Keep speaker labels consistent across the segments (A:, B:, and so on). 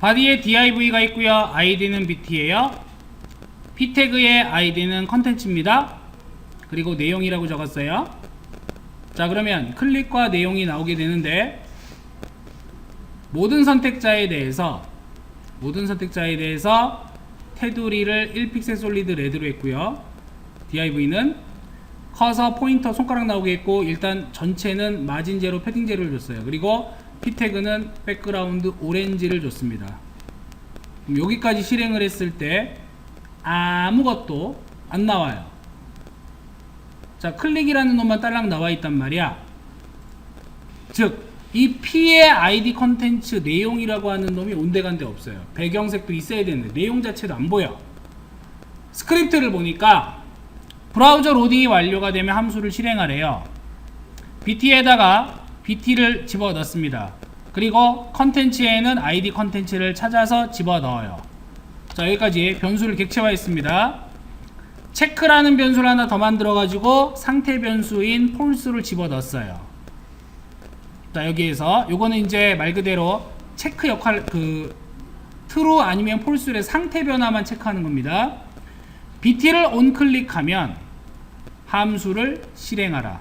A: 바디에 div가 있고요. id는 bt예요. p 태그의 id는 컨텐츠입니다. 그리고 내용이라고 적었어요. 자 그러면 클릭과 내용이 나오게 되는데 모든 선택자에 대해서 모든 선택자에 대해서 테두리를 1픽셀 솔리드 레드로 했고요. div는 커서 포인터 손가락 나오게 했고 일단 전체는 마진 제로 패딩 제로를 줬어요. 그리고 p 태그는 백그라운드 오렌지를 줬습니다. 여기까지 실행을 했을 때 아무것도 안 나와요. 자 클릭이라는 놈만 딸랑 나와 있단 말이야. 즉 이 P의 ID 컨텐츠 내용이라고 하는 놈이 온데간데 없어요. 배경색도 있어야 되는데 내용 자체도 안 보여. 스크립트를 보니까 브라우저 로딩이 완료가 되면 함수를 실행하래요. bt에다가 bt를 집어 넣습니다. 그리고 컨텐츠에는 id 컨텐츠를 찾아서 집어 넣어요. 자 여기까지 변수를 객체화했습니다. 체크라는 변수를 하나 더 만들어 가지고 상태 변수인 폴스를 집어 넣었어요. 자 여기에서 요거는 이제 말 그대로 체크 역할 그 true 아니면 false의 상태 변화만 체크하는 겁니다. bt를 on클릭하면 함수를 실행하라.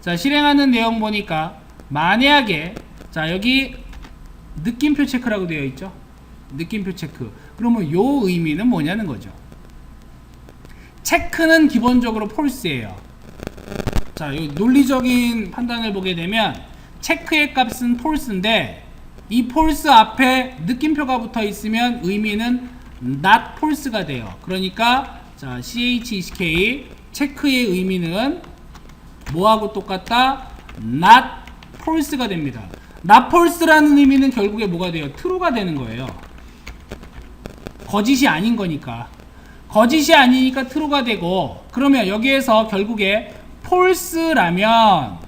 A: 자 실행하는 내용 보니까 만약에 자 여기 느낌표 체크라고 되어 있죠. 느낌표 체크. 그러면 요 의미는 뭐냐는 거죠. 체크는 기본적으로 false예요. 자, 이 논리적인 판단을 보게 되면 체크의 값은 false인데 이 false 앞에 느낌표가 붙어 있으면 의미는 not false가 돼요. 그러니까 자, chek 체크의 의미는 뭐하고 똑같다? not false가 됩니다. False라는 의미는 결국에 뭐가 돼요? true가 되는 거예요. 거짓이 아닌 거니까. 거짓이 아니니까 true가 되고 그러면 여기에서 결국에 false라면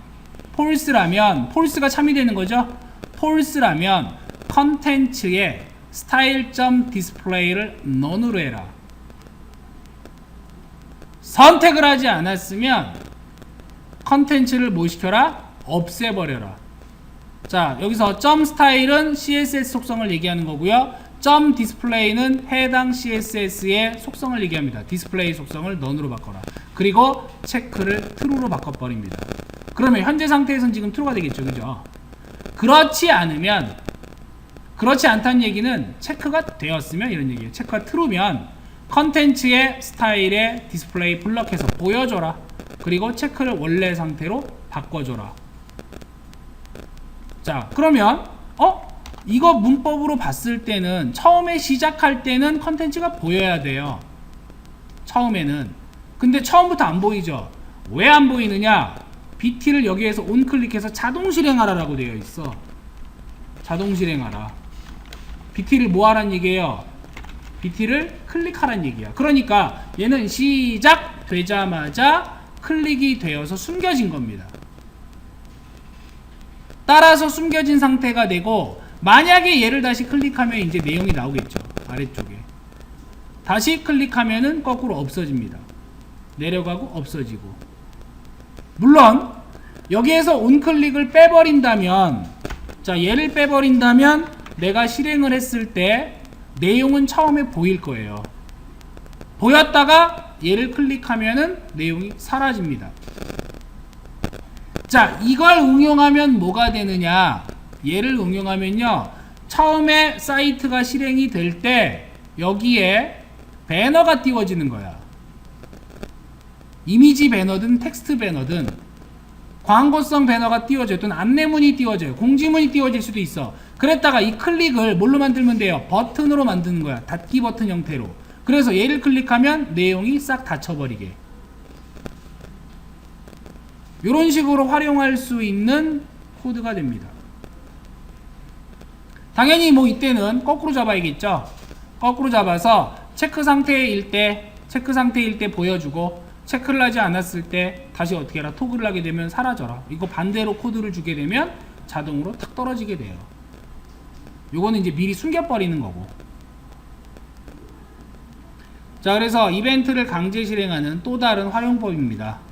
A: false라면 false가 참이 되는 거죠. false라면 컨텐츠에 스타일.display를 디스플레이를 none으로 해라. 선택을 하지 않았으면 컨텐츠를 뭐 시켜라? 없애버려라. 자, 여기서 점 스타일은 CSS 속성을 얘기하는 거고요. 점 디스플레이는 해당 CSS의 속성을 얘기합니다. 디스플레이 속성을 none으로 바꿔라. 그리고 체크를 true로 바꿔버립니다. 그러면 현재 상태에선 지금 true가 되겠죠. 그죠? 그렇지 않으면 그렇지 않다는 얘기는 체크가 되었으면 이런 얘기예요. 체크가 true면 컨텐츠의 스타일의 디스플레이 블럭해서 보여줘라. 그리고 체크를 원래 상태로 바꿔줘라. 자, 그러면 어? 이거 문법으로 봤을 때는 처음에 시작할 때는 컨텐츠가 보여야 돼요. 처음에는. 근데 처음부터 안 보이죠. 왜 안 보이느냐? BT를 여기에서 온 클릭해서 자동 실행하라 라고 되어 있어. 자동 실행하라. BT를 뭐 하란 얘기예요? BT를 클릭하란 얘기야. 그러니까 얘는 시작되자마자 클릭이 되어서 숨겨진 겁니다. 따라서 숨겨진 상태가 되고 만약에 얘를 다시 클릭하면 이제 내용이 나오겠죠. 아래쪽에. 다시 클릭하면은 거꾸로 없어집니다. 내려가고 없어지고. 물론 여기에서 온클릭을 빼버린다면 자 얘를 빼버린다면 내가 실행을 했을 때 내용은 처음에 보일 거예요. 보였다가 얘를 클릭하면은 내용이 사라집니다. 자, 이걸 응용하면 뭐가 되느냐? 얘를 응용하면요. 처음에 사이트가 실행이 될 때 여기에 배너가 띄워지는 거야. 이미지 배너든 텍스트 배너든 광고성 배너가 띄워져요. 또는 안내문이 띄워져요. 공지문이 띄워질 수도 있어. 그랬다가 이 클릭을 뭘로 만들면 돼요? 버튼으로 만드는 거야. 닫기 버튼 형태로. 그래서 얘를 클릭하면 내용이 싹 닫혀버리게. 이런 식으로 활용할 수 있는 코드가 됩니다. 당연히 뭐 이때는 거꾸로 잡아야겠죠. 거꾸로 잡아서 체크 상태일 때 체크 상태일 때 보여주고 체크를 하지 않았을 때 다시 어떻게 해라 토글을 하게 되면 사라져라. 이거 반대로 코드를 주게 되면 자동으로 탁 떨어지게 돼요. 요거는 이제 미리 숨겨버리는 거고. 자 그래서 이벤트를 강제 실행하는 또 다른 활용법입니다.